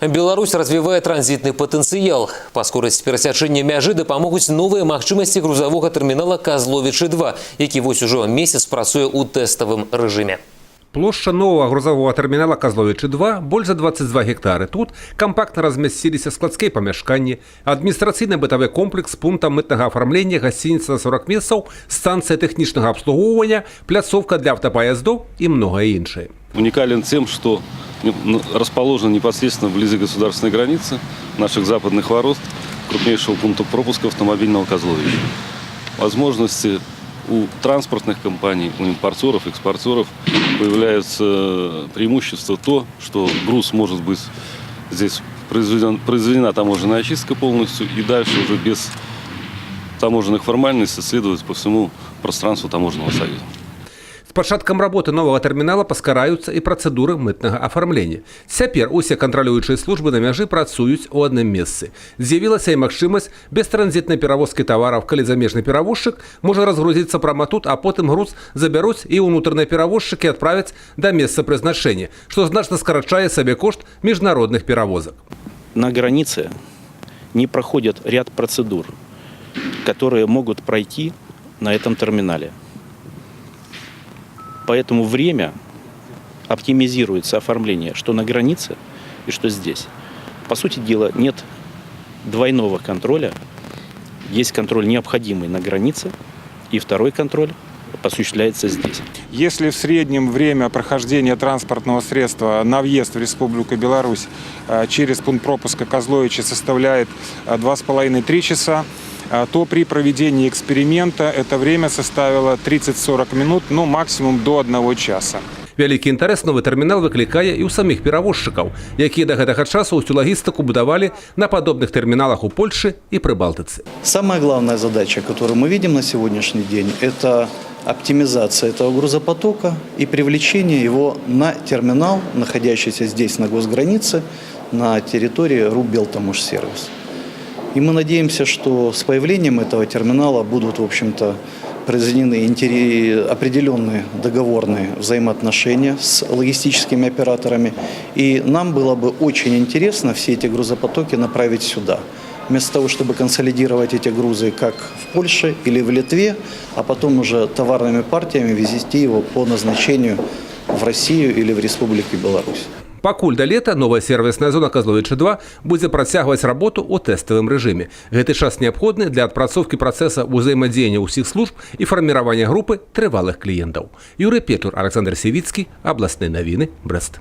Беларусь развивае транзітны патэнцыял. Па скорасці перасячэння мяжы дапамогуць новыя магчымасці грузавога тэрмінала Казловічы-2, які вось ужо месяц працуе ў тэставым рэжыме. Площа нового грузового терминала Козловичи-2 больше за 22 гектары. Тут компактно разместились складские помешкания, администрацийно-бытовый комплекс с пунктом мытного оформления, гостиница на 40 месяцев, станция техничного обслуговывания, пляцовка для автопоездов и многое иншее. уникален тем, что не- расположен непосредственно вблизи государственной границы наших западных ворот, крупнейшего пункта пропуска автомобильного Козловища. Возможности у транспортных компаний, у импортеров, экспортеров появляется преимущество то, что груз может быть здесь произведен, произведена таможенная очистка полностью и дальше уже без таможенных формальностей следовать по всему пространству таможенного союза З пачаткам работы нового тэрмінала паскараюцца і працэдуры мытнага афармлення. Цяпер усе кантралюючыя службы на мяжы працуюць у адным месцы. З'явілася і магчымасць без транзітнай перавозкі тавараў, калі замежны перавозчык можа разгрузіцца прама тут, а потым груз забяруць і ўнутраныя перавозчыкі адправяць да месца прызначэння, што значна скарачае сабе кошт міжнародных перавозак. на границе не проходят ряд процедур, которые могут пройти на этом терминале. Поэтому время оптимизируется оформление, что на границе и что здесь. По сути дела, нет двойного контроля. Есть контроль необходимый на границе, и второй контроль осуществляется здесь. Если в среднем время прохождения транспортного средства на въезд в Республику Беларусь э, через пункт пропуска Козловича составляет э, 2,5-3 часа, э, то при проведении эксперимента это время составило 30-40 минут, ну максимум до 1 часа. Вялікі інтарэс новы тэрмінал выклікае і ў саміх перавозчыкаў, якія да гэтага часу ўсю лагістыку будавалі на падобных тэрміналах у Польшы і Прыбалтыцы. Самая главная задача, которую мы видим на сегодняшний день, это оптимизация этого грузопотока и привлечение его на терминал, находящийся здесь на госгранице, на территории РУ «Белтамошсервис». И мы надеемся, что с появлением этого терминала будут, в общем-то, произведены определенные договорные взаимоотношения с логистическими операторами. И нам было бы очень интересно все эти грузопотоки направить сюда. Вместо того, чтобы консолидировать эти грузы как в Польше или в Литве, а потом уже товарными партиями везти его по назначению в Россию или в Республику Беларусь. Пакуль да лета новая сервісная зона Казловіча 2 будзе працягваць работу ў тэставым рэжыме. Гэты час неабходны для адпрацоўкі працэса ўзаемадзеяння ўсіх служб і фарміравання групы трывалых кліентаў. Юрый Петур, Александр Севіцкі, абласныя навіны, Брэст.